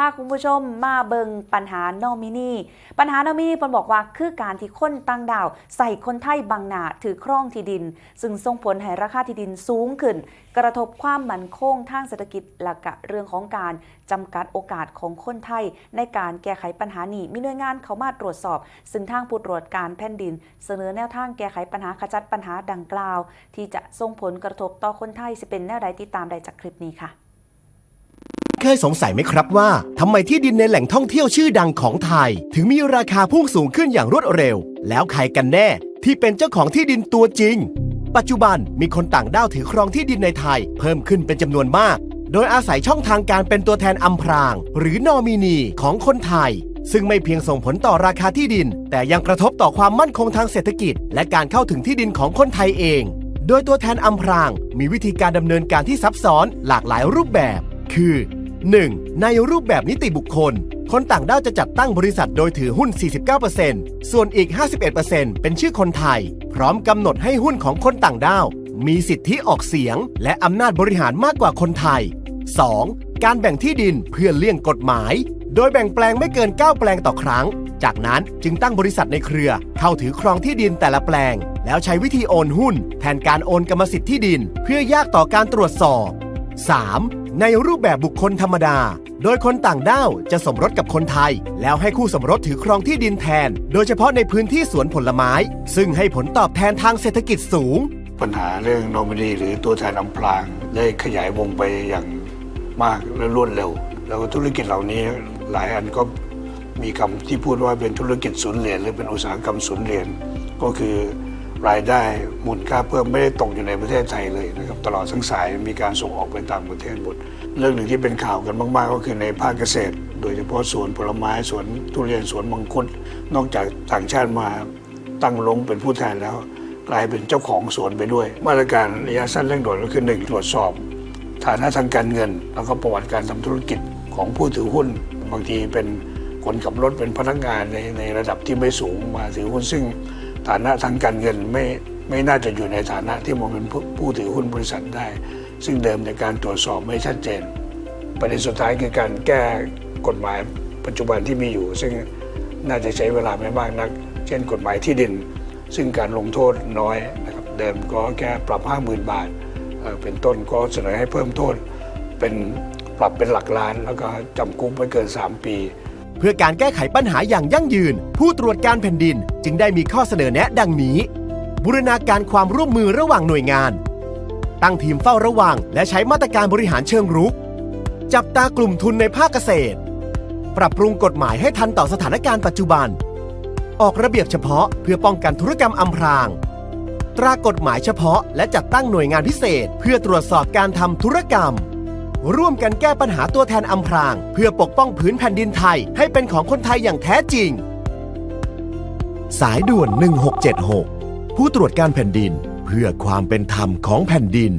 พาคุณผู้ชมมาเบิงปัญหานอมินี ปัญหานอมินีเพิ่นบอกว่าคือการที่คนต่างดาว ใส่คนไทยบางหนาถือครองที่ดิน ซึ่งส่งผลให้ราคาที่ดินสูงขึ้น กระทบความมั่นคงทางเศรษฐกิจและกะเรื่องของการจำกัดโอกาสของคนไทย ในการแก้ไขปัญหานี้มีหน่วยงานเขามาตรวจสอบ ซึ่งทางผู้ตรวจการแผ่นดิน เสนอแนวทางแก้ไขปัญหาขจัดปัญหาดังกล่าว ที่จะส่งผลกระทบต่อคนไทยสิเป็นแนวใดติดตามได้จากคลิปนี้ค่ะ เคยสงสัยไหมครับว่าทำไมที่ดินในแหล่งท่องเที่ยวชื่อดังของไทย ถึงมีราคาพุ่งสูงขึ้นอย่างรวดเร็ว แล้วใครกันแน่ ที่เป็นเจ้าของที่ดินตัวจริง ปัจจุบันมีคนต่างด้าวถือครองที่ดินในไทย เพิ่มขึ้นเป็นจำนวนมาก โดยอาศัยช่องทางการเป็นตัวแทนอำพราง หรือนอมินีของคนไทย ซึ่งไม่เพียงส่งผลต่อราคาที่ดิน แต่ยังกระทบต่อความมั่นคงทางเศรษฐกิจ และการเข้าถึงที่ดินของคนไทยเอง โดยตัวแทนอำพราง มีวิธีการดำเนินการที่ซับซ้อนหลากหลายรูปแบบ คือ 1. ในรูปแบบนิติบุคคล คนต่างด้าวจะจัดตั้งบริษัทโดยถือหุ้น 49%ส่วนอีก 51%เป็นชื่อคนไทย พร้อมกำหนดให้หุ้นของคนต่างด้าว มีสิทธิออกเสียง และอำนาจบริหารมากกว่าคนไทย 2. การแบ่งที่ดินเพื่อเลี่ยงกฎหมาย โดยแบ่งแปลงไม่เกิน 9 แปลงต่อครั้ง จากนั้นจึงตั้งบริษัทในเครือ เข้าถือครองที่ดินแต่ละแปลง แล้วใช้วิธีโอนหุ้น แทนการโอนกรรมสิทธิ์ที่ดิน เพื่อยากต่อการตรวจสอบ 3. ในรูปแบบบุคคลธรรมดา โดยคนต่างด้าวจะสมรสกับคนไทย แล้วให้คู่สมรสถือครองที่ดินแทน โดยเฉพาะในพื้นที่สวนผลไม้ ซึ่งให้ผลตอบแทนทางเศรษฐกิจสูง ปัญหาเรื่องโนมินีหรือตัวแทนอำพรางได้ขยายวงไปอย่างมากและรวดเร็ว แล้วธุรกิจเหล่านี้หลายอันก็มีคำที่พูดว่าเป็นธุรกิจศูนย์เหรียญหรือเป็นอุตสาหกรรมศูนย์เหรียญก็คือ รายได้มูลค่าเพิ่มไม่ได้ตกอยู่ในประเทศไทยเลยนะครับตลอดทั้งสายมีการส่งออกไปต่างประเทศหมดเรื่องหนึ่งที่เป็นข่าวกันมาก ๆ ก็คือในภาคเกษตร โดยเฉพาะสวนผลไม้สวนทุเรียนสวนมังคุดนอกจากต่างชาติมาตั้งลงเป็นผู้แทนแล้ว กลายเป็นเจ้าของสวนไปด้วย มาตรการระยะสั้นเร่งด่วนก็คือหนึ่งตรวจสอบ ฐานะทางการเงิน แล้วก็ประวัติการทำธุรกิจของผู้ถือหุ้น บางทีเป็นคนขับรถเป็นพนักงานในในระดับที่ไม่สูงมาถือหุ้นซึ่ง ฐานะทางการเงินไม่ไม่น่าจะอยู่ในฐานะที่มาเป็นผู้ผู้ถือหุ้นบริษัทได้ ซึ่งเดิมในการตรวจสอบไม่ชัดเจน ประเด็นสุดท้ายคือการแก้กฎหมายปัจจุบันที่มีอยู่ ซึ่งน่าจะใช้เวลาไม่มากนัก เช่นกฎหมายที่ดิน ซึ่งการลงโทษน้อยนะครับเดิมก็แค่ปรับ 50,000 บาทเอ่อเป็นต้นก็เสนอให้เพิ่มโทษเป็นปรับเป็นหลักล้าน แล้วก็จำคุกไม่เกิน 3 ปี เพื่อการแก้ไขปัญหาอย่างยั่งยืน ผู้ตรวจการแผ่นดินจึงได้มีข้อเสนอแนะดังนี้ บูรณาการความร่วมมือระหว่างหน่วยงาน ตั้งทีมเฝ้าระวัง และใช้มาตรการบริหารเชิงรุก จับตากลุ่มทุนในภาคเกษตร ปรับปรุงกฎหมายให้ทันต่อสถานการณ์ปัจจุบัน ออกระเบียบเฉพาะเพื่อป้องกันธุรกรรมอำพราง ตรากฎหมายเฉพาะและจัดตั้งหน่วยงานพิเศษ เพื่อตรวจสอบการทำธุรกรรม ร่วมกันแก้ปัญหาตัวแทนอำพราง เพื่อปกป้องผืนแผ่นดินไทย ให้เป็นของคนไทยอย่างแท้จริง สายด่วน 1676 ผู้ตรวจการแผ่นดิน เพื่อความเป็นธรรมของแผ่นดิน